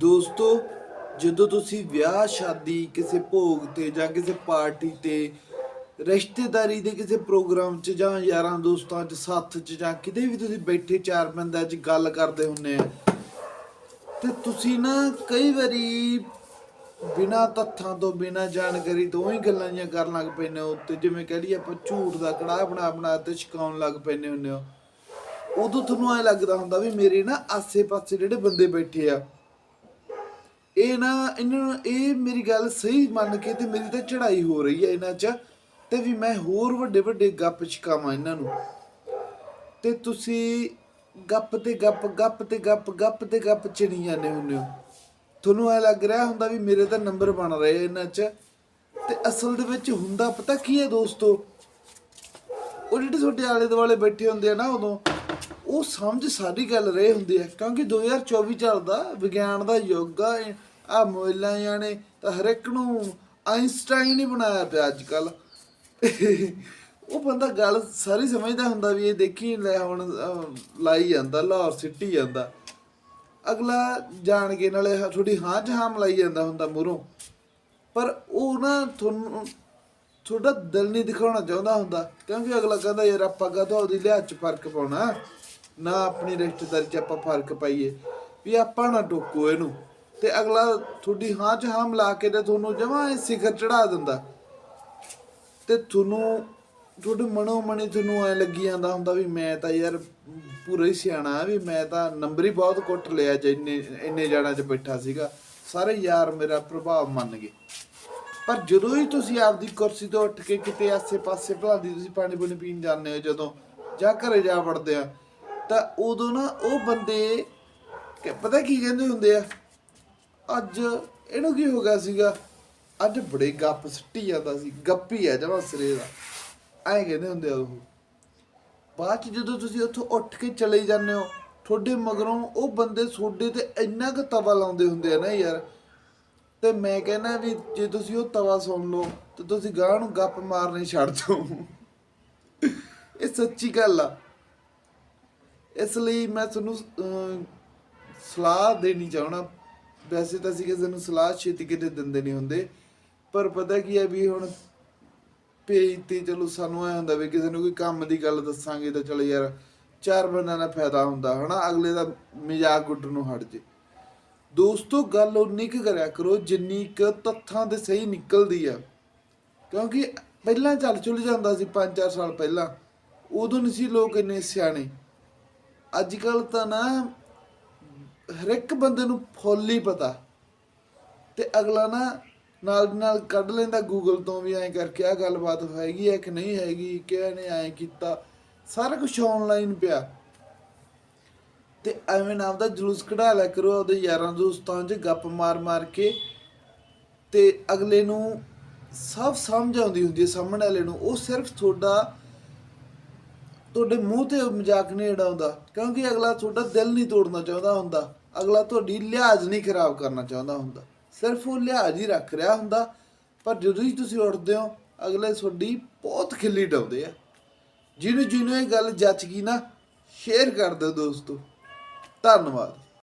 ਦੋਸਤੋ, ਜਦੋਂ ਤੁਸੀਂ ਵਿਆਹ, ਸ਼ਾਦੀ ਕਿਸੇ ਭੋਗ ਤੇ ਜਾਂ ਕਿਸੇ ਪਾਰਟੀ ਤੇ, ਰਿਸ਼ਤੇਦਾਰੀ ਦੇ ਕਿਸੇ ਪ੍ਰੋਗਰਾਮ 'ਚ ਜਾਂ ਯਾਰਾਂ ਦੋਸਤਾਂ 'ਚ, ਸਾਥ 'ਚ ਜਾਂ ਕਿਤੇ ਵੀ ਤੁਸੀਂ ਬੈਠੇ ਚਾਰ ਬੰਦਿਆਂ 'ਚ ਗੱਲ ਕਰਦੇ ਹੁੰਨੇ ਆ, ਤੇ ਤੁਸੀਂ ਨਾ ਕਈ ਵਾਰੀ ਬਿਨਾ ਤੱਥਾਂ ਤੋਂ, ਬਿਨਾ ਜਾਣਕਾਰੀ ਤੋਂ ਹੀ ਗੱਲਾਂ ਜੀਆਂ ਕਰਨ ਲੱਗ ਪੈਂਦੇ ਹੋ ਤੇ ਜਿਵੇਂ ਕਹ ਲਈਏ ਆਪਾਂ ਝੂਠ ਦਾ ਕੜਾਹ ਬਣਾ ਬਣਾ ਤੇ ਛਕਾਉਣ ਲੱਗ ਪੈਂਦੇ ਹੁੰਨੇ ਹੋ। ਉਦੋਂ ਤੁਹਾਨੂੰ ਐ ਲੱਗਦਾ ਹੁੰਦਾ ਵੀ ਮੇਰੇ ਨਾ ਆਸੇ-ਪਾਸੇ ਜਿਹੜੇ ਬੰਦੇ ਬੈਠੇ ਆ ਇਹ ਨਾ, ਇਹਨਾਂ ਇਹ ਮੇਰੀ ਗੱਲ ਸਹੀ ਮੰਨ ਕੇ ਤੇ ਮੇਰੀ ਤਾਂ ਚੜ੍ਹਾਈ ਹੋ ਰਹੀ ਹੈ ਇਹਨਾਂ 'ਚ, ਤੇ ਵੀ ਮੈਂ ਹੋਰ ਵੱਡੇ ਵੱਡੇ ਗੱਪ ਛਕਾਵਾਂ ਇਹਨਾਂ ਨੂੰ। ਤੇ ਤੁਸੀਂ ਗੱਪ ਤੇ ਗੱਪ ਗੱਪ ਤੇ ਗੱਪ ਗੱਪ ਤੇ ਗੱਪ ਚੜੀ ਜਾਂਦੇ ਹੁੰਦੇ ਹੋ। ਤੁਹਾਨੂੰ ਐ ਲੱਗ ਰਿਹਾ ਹੁੰਦਾ ਵੀ ਮੇਰੇ ਤਾਂ ਨੰਬਰ ਬਣ ਰਹੇ ਇਹਨਾਂ 'ਚ, ਤੇ ਅਸਲ ਦੇ ਵਿੱਚ ਹੁੰਦਾ ਪਤਾ ਕੀ ਹੈ ਦੋਸਤੋ? ਉਹ ਜਿਹੜੇ ਤੁਹਾਡੇ ਆਲੇ ਦੁਆਲੇ ਬੈਠੇ ਹੁੰਦੇ ਆ ਨਾ ਉਦੋਂ ਉਹ ਸਮਝ ਸਾਰੀ ਗੱਲ ਰਹੇ ਹੁੰਦੀ ਹੈ, ਕਿਉਂਕਿ 2024 ਚੱਲਦਾ ਵਿਗਿਆਨ ਦਾ ਯੁੱਗ ਆ ਆ ਮੋਬਾਈਲਾਂ ਜਾਣੇ, ਤਾਂ ਹਰ ਇੱਕ ਨੂੰ ਆਇਨਸਟਾਈਨ ਹੀ ਬਣਾਇਆ ਪਿਆ ਅੱਜ ਕੱਲ ਉਹ ਬੰਦਾ ਗੱਲ ਸਾਰੀ ਸਮਝਦਾ ਹੁੰਦਾ ਵੀ ਇਹ ਦੇਖੀ ਲੈ ਹੁਣ ਲਾਈ ਜਾਂਦਾ, ਲਾਹੌਰ ਸਿੱਟੀ ਜਾਂਦਾ। ਅਗਲਾ ਜਾਣ ਕੇ ਨਾਲੇ ਹ- ਤੁਹਾਡੀ ਹਾਂ ਚ ਮਲਾਈ ਜਾਂਦਾ ਹੁੰਦਾ ਮੂਹਰੋਂ। ਪਰ ਉਹ ਨਾ ਤੁਹਾਨੂੰ, ਤੁਹਾਡਾ ਦਿਲ ਨਹੀਂ ਦਿਖਾਉਣਾ ਚਾਹੁੰਦਾ ਹੁੰਦਾ, ਕਿਉਂਕਿ ਅਗਲਾ ਕਹਿੰਦਾ, ਯਾਰ ਆਪਾਂ ਕਦੋਂ ਉਹਦੀ ਲਿਹਾਜ਼ ਚ ਫ਼ਰਕ ਪਾਉਣਾ? ਨਾ ਆਪਣੀ ਰਿਸ਼ਤੇਦਾਰੀ ਚ ਆਪਾਂ ਫ਼ਰਕ ਪਾਈਏ, ਵੀ ਆਪਾਂ ਨਾ ਟੋਕੋ ਇਹਨੂੰ। ਤੇ ਅਗਲਾ ਤੁਹਾਡੀ ਹਾਂ ਚ ਹਾਂ ਮਿਲਾ ਕੇ ਤੇ ਤੁਹਾਨੂੰ ਜਮਾ ਸਿਖਰ ਚੜਾ ਦਿੰਦਾ। ਤੇ ਤੁਹਾਨੂੰ, ਤੁਹਾਡੇ ਮਨੋਂ ਮਣੀ ਤੁਹਾਨੂੰ ਐ ਲੱਗੀ ਜਾਂਦਾ ਹੁੰਦਾ ਵੀ ਮੈਂ ਤਾਂ ਯਾਰ ਪੂਰਾ ਹੀ ਸਿਆਣਾ ਵੀ ਮੈਂ ਤਾਂ ਨੰਬਰ ਹੀ ਬਹੁਤ ਕੁੱਟ ਲਿਆ ਜਿੰਨੇ ਇੰਨੇ ਜਾਣਾ ਚ ਬੈਠਾ ਸੀਗਾ। ਸਾਰੇ ਯਾਰ ਮੇਰਾ ਪ੍ਰਭਾਵ ਮੰਨ ਗਏ। ਪਰ ਜਦੋਂ ਹੀ ਤੁਸੀਂ ਆਪਦੀ ਕੁਰਸੀ ਤੋਂ ਉੱਠ ਕੇ ਕਿਤੇ ਆਸੇ-ਪਾਸੇ ਭਲਾਦੀ ਤੁਸੀਂ ਪਾਣੀ ਪੂਣੀ ਪੀਣ ਜਾਂਦੇ ਹੋ ਜਦੋਂ, ਜਾਂ ਘਰੇ ਜਾ ਵੜਦੇ ਆ ਤਾਂ ਉਦੋਂ ਨਾ ਉਹ ਬੰਦੇ ਕਿ ਪਤਾ ਕੀ ਕਹਿੰਦੇ ਹੁੰਦੇ ਆ? ਅੱਜ ਇਹਨੂੰ ਕੀ ਹੋ ਗਿਆ ਸੀਗਾ? ਅੱਜ ਬੜੇ ਗੱਪ ਸਿੱਟੀ ਜਾਂਦਾ ਸੀ, ਗੱਪੀ ਆ ਜਮਾ ਸਿਰੇ ਦਾ। ਐਂ ਕਹਿੰਦੇ ਹੁੰਦੇ ਆ ਉਹ। ਬਾਅਦ ਚ ਜਦੋਂ ਤੁਸੀਂ ਉੱਥੋਂ ਉੱਠ ਕੇ ਚਲੇ ਜਾਂਦੇ ਹੋ, ਤੁਹਾਡੇ ਮਗਰੋਂ ਉਹ ਬੰਦੇ ਤੁਹਾਡੇ ਤੇ ਇੰਨਾ ਕੁ ਤਵਾ ਲਾਉਂਦੇ ਹੁੰਦੇ ਆ ਨਾ ਯਾਰ। ਤੇ ਮੈਂ ਕਹਿੰਦਾ ਵੀ ਜੇ ਤੁਸੀਂ ਉਹ ਤਵਾ ਸੁਣ ਲਓ, ਤੇ ਤੁਸੀਂ ਗਾਹ ਨੂੰ ਗੱਪ ਮਾਰਨੇ ਛੱਡ ਦਿਓ। ਇਹ ਸੱਚੀ ਗੱਲ ਆ। ਇਸ ਲਈ ਮੈਂ ਤੁਹਾਨੂੰ ਸਲਾਹ ਦੇਣੀ ਚਾਹਣਾ। ਵੈਸੇ ਤਾਂ ਅਸੀਂ ਕਿਸੇ ਨੂੰ ਸਲਾਹ ਛੇਤੀ ਕਿਤੇ ਦਿੰਦੇ ਨਹੀਂ ਹੁੰਦੇ। ਪਰ ਪਤਾ ਕੀ ਹੈ ਵੀ ਹੁਣ ਪੇਜ ਤੇ ਚਲੋ ਸਾਨੂੰ ਐ ਹੁੰਦਾ ਵੀ ਕਿਸੇ ਨੂੰ ਕੋਈ ਕੰਮ ਦੀ ਗੱਲ ਦੱਸਾਂਗੇ ਤਾਂ ਚਲੋ ਯਾਰ ਚਾਰ ਬੰਦਿਆਂ ਦਾ ਫਾਇਦਾ ਹੁੰਦਾ, ਹਨਾ? ਅਗਲੇ ਦਾ ਮਜ਼ਾਕ ਉੱਡਣ ਨੂੰ ਹਟ ਜੇ। ਦੋਸਤੋ, ਗੱਲ ਉਨੀ ਕੁ ਕਰਿਆ ਕਰੋ ਜਿੰਨੀ ਕੁ ਤੱਥਾਂ ਦੇ ਸਹੀ ਨਿਕਲਦੀ ਆ। ਕਿਉਂਕਿ ਪਹਿਲਾਂ ਚੱਲ ਚੁੱਲ ਜਾਂਦਾ ਸੀ 5-4 ਸਾਲ ਪਹਿਲਾਂ। ਉਦੋਂ ਨਹੀਂ ਸੀ ਲੋਕ ਇੰਨੇ ਸਿਆਣੇ। ਅੱਜ ਕੱਲ ਤਾਂ ਨਾ ਹਰ ਇੱਕ ਬੰਦੇ ਨੂੰ ਫੁੱਲ ਹੀ ਪਤਾ। ਤੇ ਅਗਲਾ ਨਾ ਨਾਲ ਨਾਲ ਕੱਢ ਲੈਂਦਾ ਗੂਗਲ ਤੋਂ ਵੀ ਐਂ ਕਰਕੇ ਆ ਗੱਲਬਾਤ ਹੈਗੀ ਹੈ ਕਿ ਨਹੀਂ ਹੈਗੀ? ਕਿਹਨੇ ਨੇ ਐਂ ਕੀਤਾ? ਸਾਰਾ ਕੁਝ ਆਨਲਾਈਨ ਪਿਆ। ਤੇ ਐਵੇਂ ਨਾ ਆਪਦਾ ਜਲੂਸ ਕਢਾ ਲਿਆ ਕਰੋ ਉਹਦੇ ਯਾਰਾਂ ਦੋਸਤਾਂ 'ਚ ਗੱਪ ਮਾਰ ਮਾਰ ਕੇ। ਤੇ ਅਗਲੇ ਨੂੰ ਸਭ ਸਮਝ ਆਉਂਦੀ ਹੁੰਦੀ ਹੈ, ਸਾਹਮਣੇ ਵਾਲੇ ਨੂੰ। ਉਹ ਸਿਰਫ ਤੁਹਾਡਾ ਤੁਹਾਡੇ ਮੂੰਹ ਤੇ ਮਜ਼ਾਕ ਨਹੀਂ ਉਡਾਉਂਦਾ, ਕਿਉਂਕਿ ਅਗਲਾ ਤੁਹਾਡਾ ਦਿਲ ਨਹੀਂ ਤੋੜਨਾ ਚਾਹੁੰਦਾ ਹੁੰਦਾ। ਅਗਲਾ ਤੁਹਾਡੀ ਲਿਹਾਜ਼ ਨਹੀਂ ਖਰਾਬ ਕਰਨਾ ਚਾਹੁੰਦਾ ਹੁੰਦਾ। ਸਿਰਫ ਉਹ ਲਿਹਾਜ਼ ਹੀ ਰੱਖ ਰਿਹਾ ਹੁੰਦਾ, ਪਰ ਜਦੋਂ ਹੀ ਤੁਸੀਂ ਉੱਠਦੇ ਹੋ, ਅਗਲੇ ਤੁਹਾਡੀ ਬਹੁਤ ਖਿੱਲੀ ਡਾਉਂਦੇ ਆ। ਜਿਹਨੂੰ ਜਿਹਨੂੰ ਇਹ ਗੱਲ ਜੱਚ ਗਈ ਨਾ, ਸ਼ੇਅਰ ਕਰ ਦਿਓ ਦੋਸਤੋ। ਧੰਨਵਾਦ।